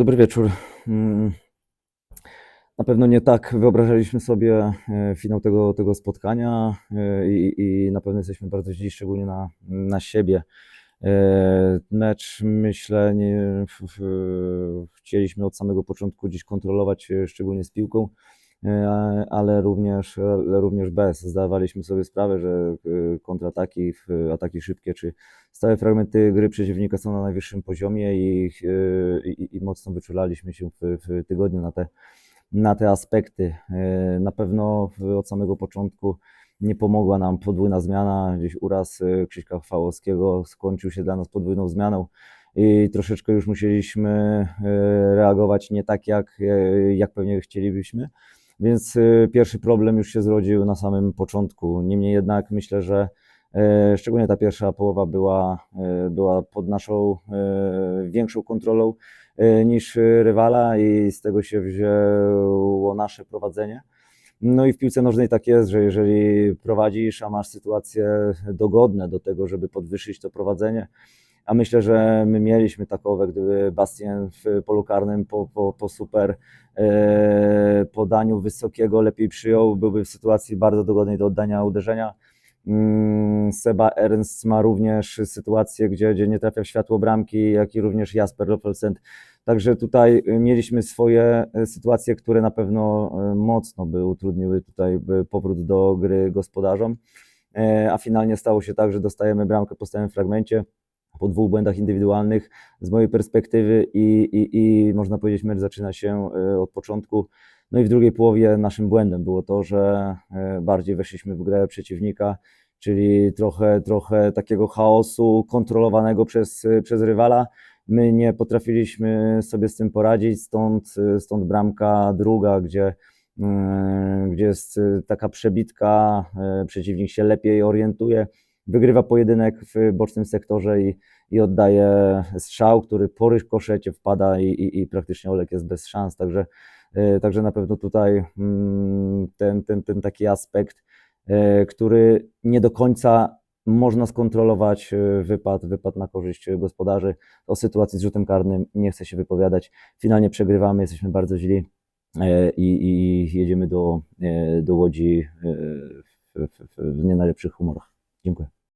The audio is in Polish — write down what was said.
Dobry wieczór. Mm, Na pewno nie tak wyobrażaliśmy sobie e, finał tego, tego spotkania e, i, i na pewno jesteśmy bardzo źli, szczególnie na, na siebie. E, Mecz, myślę, nie, chcieliśmy od samego początku gdzieś kontrolować, szczególnie z piłką, ale również, ale również bez. Zdawaliśmy sobie sprawę, że e, kontrataki, ataki szybkie czy stałe fragmenty gry przeciwnika są na najwyższym poziomie i, e, i, i mocno wyczulaliśmy się w, w tygodniu na te, na te aspekty. E, Na pewno od samego początku nie pomogła nam podwójna zmiana. Gdzieś uraz e, Krzyśka Chwałowskiego skończył się dla nas podwójną zmianą i troszeczkę już musieliśmy e, reagować nie tak, jak, e, jak pewnie chcielibyśmy. Więc e, pierwszy problem już się zrodził na samym początku. Niemniej jednak myślę, że e, szczególnie ta pierwsza połowa była, e, była pod naszą większą kontrolą niż rywala i z tego się wzięło nasze prowadzenie. No i w piłce nożnej tak jest, że jeżeli prowadzisz, a masz sytuacje dogodne do tego, żeby podwyższyć to prowadzenie, a myślę, że my mieliśmy takowe, gdyby Bastien w polu karnym po, po, po super e, podaniu wysokiego lepiej przyjął, byłby w sytuacji bardzo dogodnej do oddania uderzenia. Mm, Seba Ernst ma również sytuację, gdzie, gdzie nie trafia w światło bramki, jak i również Jasper Loffelsend. Także tutaj mieliśmy swoje y, sytuacje, które na pewno y, mocno by utrudniły tutaj powrót do gry gospodarzom. E, A finalnie stało się tak, że dostajemy bramkę po stałym fragmencie po dwóch błędach indywidualnych z mojej perspektywy i, i, i można powiedzieć, mecz zaczyna się y, od początku. No i w drugiej połowie naszym błędem było to, że e, bardziej weszliśmy w grę przeciwnika, czyli trochę, trochę takiego chaosu kontrolowanego przez, przez rywala. My nie potrafiliśmy sobie z tym poradzić, stąd, stąd bramka druga, gdzie, mm, gdzie jest taka przebitka, e, przeciwnik się lepiej orientuje, wygrywa pojedynek w bocznym sektorze i, i oddaje strzał, który po rykoszecie wpada i, i, i praktycznie Olek jest bez szans, także, e, także na pewno tutaj mm, ten, ten, ten taki aspekt, e, który nie do końca można skontrolować, e, wypad, wypad na korzyść gospodarzy. O sytuacji z rzutem karnym nie chcę się wypowiadać. Finalnie przegrywamy, jesteśmy bardzo źli i, i jedziemy do, do Łodzi w, w, w nie najlepszych humorach. Dziękuję.